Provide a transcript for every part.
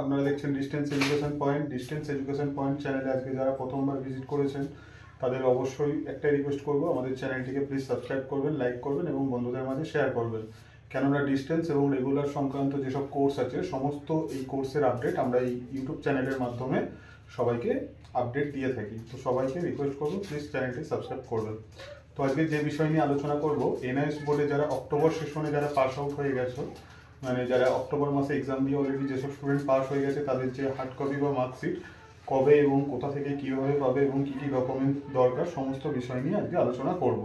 আপনারা দেখছেন distance education point distance education point চ্যানেলে আজকে যারা প্রথমবার ভিজিট করেছেন, তাদের অবশ্যই একটাই রিকোয়েস্ট করব, আমাদের চ্যানেলটিকে প্লিজ সাবস্ক্রাইব করবেন লাইক করবেন এবং বন্ধুদের মাঝে শেয়ার করবেন। কেননা ডিস্টেন্স এবং রেগুলার সংক্রান্ত যেসব কোর্স আছে, সমস্ত এই কোর্সের আপডেট আমরা এই ইউটিউব চ্যানেলের মাধ্যমে সবাইকে আপডেট দিয়ে থাকি। তো সবাইকে রিকোয়েস্ট করব প্লিজ চ্যানেলটি সাবস্ক্রাইব করবেন। তো আজকে যে বিষয় নিয়ে আলোচনা করব এনআইএস বোর্ডে যারা অক্টোবর সেশনে যারা পাস আউট হয়ে গেছে মানে যারা অক্টোবর মাসে এক্সাম দিয়ে অলরেডি যেসব স্টুডেন্ট পাস হয়ে গেছে, তাদের যে হার্ড কপি বা মার্কশিট কবে এবং কোথা থেকে কীভাবে পাবে এবং কী কী ডকুমেন্ট দরকার, সমস্ত বিষয় নিয়ে আজকে আলোচনা করব।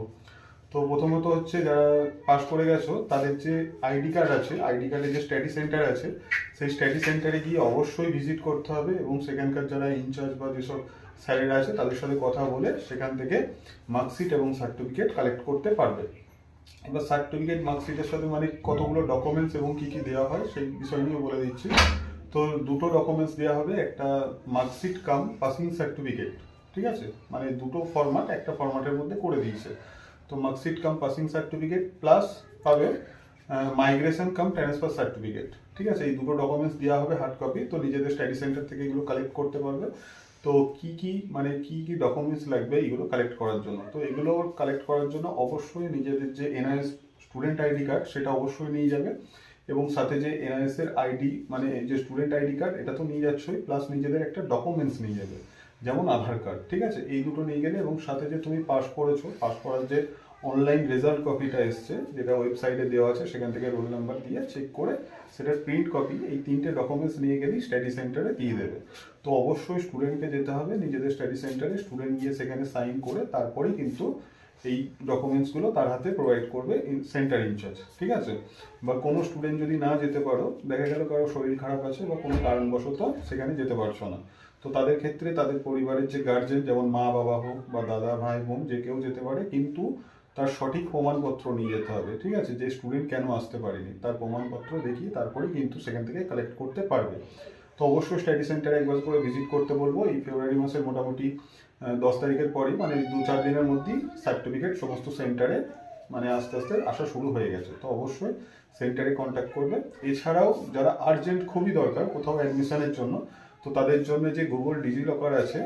তো প্রথমত হচ্ছে যারা পাস করে গেছো, তাদের যে আইডি কার্ড আছে আইডি কার্ডে যে স্টাডি সেন্টার আছে, সেই স্টাডি সেন্টারে গিয়ে অবশ্যই ভিজিট করতে হবে এবং সেখানকার যারা ইনচার্জ বা যেসব স্যারেরা আছে, তাদের সাথে কথা বলে সেখান থেকে মার্কশিট এবং সার্টিফিকেট কালেক্ট করতে পারবে। এবার সার্টিফিকেট মার্কশিটের সাথে মানে কতগুলো ডকুমেন্টস এবং কি কি দেওয়া হয়, সেই বিষয় নিয়ে বলে দিচ্ছি। তো দুটো ডকুমেন্টস দেওয়া হবে, একটা মার্কশিট কাম পাসিং সার্টিফিকেট ঠিক আছে? মানে দুটো ফরম্যাট একটা ফরম্যাটের মধ্যে করে দিয়েছে। তো marksheet cum passing certificate plus পাবে মাইগ্রেশন কাম ট্রান্সফার সার্টিফিকেট ঠিক আছে? এই দুটো ডকুমেন্টস দেওয়া হবে হার্ড কপি তো নিজেদের স্টাডি সেন্টার থেকে এগুলো কালেক্ট করতে পারবে। তো কি কি মানে কি কি ডকুমেন্টস লাগবে এগুলো কালেক্ট করার জন্য? তো এগুলো কালেক্ট করার জন্য অবশ্যই নিজেদের যে এনআইএস স্টুডেন্ট আইডি কার্ড সেটা অবশ্যই নিয়ে যাবে এবং সাথে যে এনআইএস এর আইডি মানে যে স্টুডেন্ট আইডি কার্ড এটা তো নিয়ে যাচ্ছই প্লাস নিজেদের একটা ডকুমেন্টস নিয়ে যাবে, যেমন আধার কার্ড ঠিক আছে? এই দুটো নিয়ে গেলে এবং সাথে যে তুমি পাস করেছ পাস করার যে অনলাইন রেজাল্ট কপিটা এসছে, যেটা ওয়েবসাইটে দেওয়া আছে, সেখান থেকে রোল নাম্বার দিয়ে চেক করে সেটার প্রিন্ট কপি এই তিনটে ডকুমেন্টস নিয়ে গেলেই স্টাডি সেন্টারে দিয়ে দেবে। তো অবশ্যই স্টুডেন্টকে যেতে হবে, নিজেদের স্টাডি সেন্টারে স্টুডেন্ট গিয়ে সেখানে সাইন করে তারপরেই কিন্তু এই ডকুমেন্টসগুলো তার হাতে প্রোভাইড করবে সেন্টার ইনচার্জ ঠিক আছে? বা কোনো স্টুডেন্ট যদি না যেতে পারো, দেখা গেল কারও শরীর খারাপ আছে বা কোনো কারণবশত সেখানে যেতে পারছ না। তো তাদের ক্ষেত্রে তাদের পরিবারের যে গার্জেন যেমন মা বাবা হোক বা দাদা, ভাই, বোন, যে কেউ যেতে পারে, কিন্তু তার সঠিক প্রমাণপত্র নিয়ে যেতে হবে, ঠিক আছে? যে স্টুডেন্ট কেন আসতে পারেনি, তার প্রমাণপত্র দেখিয়ে তারপরে কিন্তু সেখান থেকে কালেক্ট করতে পারবে। তো অবশ্যই স্টাডি সেন্টারে একবার করে ভিজিট করতে বলব। এই ফেব্রুয়ারি মাসের মোটামুটি দশ তারিখের পরেই মানে দু চার দিনের মধ্যেই সার্টিফিকেট সমস্ত সেন্টারে মানে আস্তে আস্তে আসা শুরু হয়ে গেছে। তো অবশ্যই সেন্টারে কন্ট্যাক্ট করবে। এছাড়াও যারা আর্জেন্ট খুবই দরকার, কোথাও অ্যাডমিশনের জন্য, তো তাদের জন্য যে গুগল ডিজি লকার আছে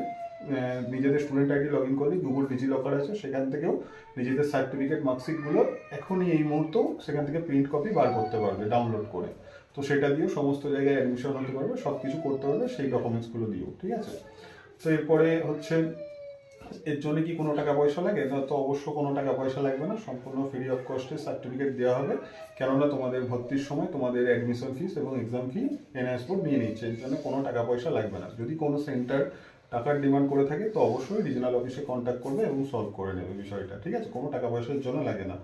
নিজেদের স্টুডেন্ট আইডি লগ ইন করলে গুগল ডিজি লকার আছে, সেখান থেকেও নিজেদের সার্টিফিকেট মার্কশিটগুলো এখনই এই মুহূর্তেও সেখান থেকে প্রিন্ট কপি বার করতে পারবে ডাউনলোড করে। তো সেটা দিয়েও সমস্ত জায়গায় অ্যাডমিশন হতে পারবে সব কিছু করতে পারবে, সেই ডকুমেন্টসগুলো দিয়েও, ঠিক আছে? তো এরপরে হচ্ছে, এর জন্য কি কোনো টাকা পয়সা লাগে? না তো অবশ্য কোনো টাকা পয়সা লাগবে না, সম্পূর্ণ ফ্রি অফ কস্টে সার্টিফিকেট দেওয়া হবে, কেননা তোমাদের ভর্তির সময় তোমাদের অ্যাডমিশন ফিস এবং এক্সাম ফি এনআইএস বোর্ড নিয়ে নিচ্ছে এর জন্য কোনো টাকা পয়সা লাগবে না। যদি কোনো সেন্টার টাকার ডিমান্ড করে থাকে, তো অবশ্যই রিজনাল অফিসে কন্ট্যাক্ট করবে এবং সলভ করে নেবে বিষয়টা, ঠিক আছে? কোনো টাকা পয়সার জন্য লাগে না।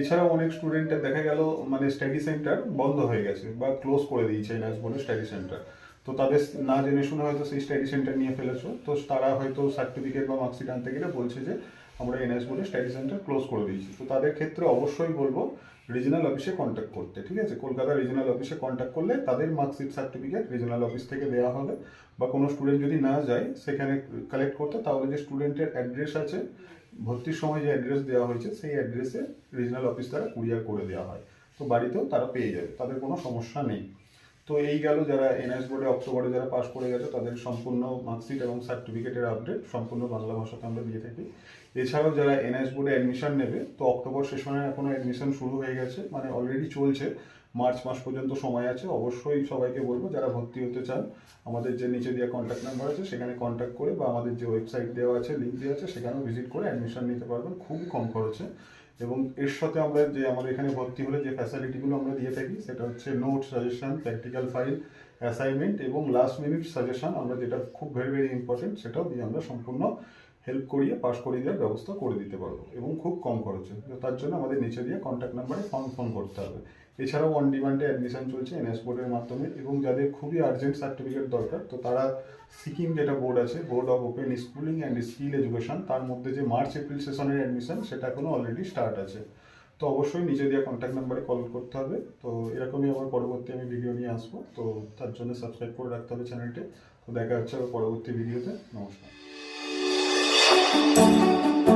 এছাড়াও অনেক স্টুডেন্টের দেখা গেল মানে স্টাডি সেন্টার বন্ধ হয়ে গেছে বা ক্লোজ করে দিয়েছে এনআইএস বোর্ডের স্টাডি সেন্টার তো তাদের না জেনে শুনে হয়তো সেই স্টাডি সেন্টার নিয়ে ফেলেছো। তো তারা হয়তো সার্টিফিকেট বা মার্কশিট আনতে গেলে বলছে যে আমরা এনএস বলে স্টাডি সেন্টার ক্লোজ করে দিয়েছি। তো তাদের ক্ষেত্রে অবশ্যই বলব রিজনাল অফিসে কন্ট্যাক্ট করতে, ঠিক আছে? কলকাতা রিজনাল অফিসে কন্ট্যাক্ট করলে তাদের মার্কশিট সার্টিফিকেট রিজনাল অফিস থেকে দেওয়া হবে। বা কোনো স্টুডেন্ট যদি না যায়, সেখানে কালেক্ট করতে, তাহলে যে স্টুডেন্টের অ্যাড্রেস আছে, ভর্তির সময় যে অ্যাড্রেস দেওয়া হয়েছে, সেই অ্যাড্রেসে রিজনাল অফিস দ্বারা কুরিয়ার করে দেওয়া হয়। তো বাড়িতেও তারা পেয়ে যাবে, তাদের কোনো সমস্যা নেই। তো এই গেল যারা এনএস বোর্ডে অক্টোবরে যারা পাস করে গেছে, তাদের সম্পূর্ণ মার্কশিট এবং সার্টিফিকেটের আপডেট সম্পূর্ণ বাংলা ভাষাতে আমরা দিয়ে থাকি। এছাড়াও যারা এনএস বোর্ডে অ্যাডমিশন নেবে, তো অক্টোবর সেশনে এখনও অ্যাডমিশন শুরু হয়ে গেছে মানে অলরেডি চলছে। মার্চ মাস পর্যন্ত সময় আছে, অবশ্যই সবাইকে বলব, যারা ভর্তি হতে চান, আমাদের যে নিচে দেওয়া কন্ট্যাক্ট নাম্বার আছে, সেখানে কন্ট্যাক্ট করে বা আমাদের যে ওয়েবসাইট দেওয়া আছে লিঙ্ক দেওয়া আছে, সেখানেও ভিজিট করে অ্যাডমিশন নিতে পারবেন, খুবই কম খরচে। এবং এর সাথে আমরা যে আমাদের এখানে ভর্তি হলে যে ফ্যাসিলিটিগুলো আমরা দিয়ে থাকি, সেটা হচ্ছে note suggestion practical file assignment এবং লাস্ট মিনিট সাজেশন আমরা যেটা খুব ভেরি ভেরি ইম্পর্টেন্ট সেটাও দিয়ে আমরা সম্পূর্ণ হেল্প করিয়ে পাস করিয়ে দেওয়ার ব্যবস্থা করে দিতে পারব এবং খুব কম খরচে। তার জন্য আমাদের নিচে দিয়ে কন্ট্যাক্ট নাম্বারে ফোন ফোন করতে হবে। এছাড়াও অন ডিমান্ডে অ্যাডমিশন চলছে এনএস বোর্ডের মাধ্যমে এবং যাদের খুবই আর্জেন্ট সার্টিফিকেট দরকার, তো তারা সিকিম যেটা বোর্ড আছে board of open schooling and skill education তার মধ্যে যে মার্চ এপ্রিল সেশনের অ্যাডমিশন সেটা এখনও অলরেডি স্টার্ট আছে। তো অবশ্যই নিচে দেওয়া কন্ট্যাক্ট নাম্বারে কল করতে হবে। তো এরকমই আমার পরবর্তী আমি ভিডিও নিয়ে আসব। তো তার জন্য সাবস্ক্রাইব করে রাখতে হবে চ্যানেলটি তো দেখা হচ্ছে আবার পরবর্তী ভিডিওতে নমস্কার। うん。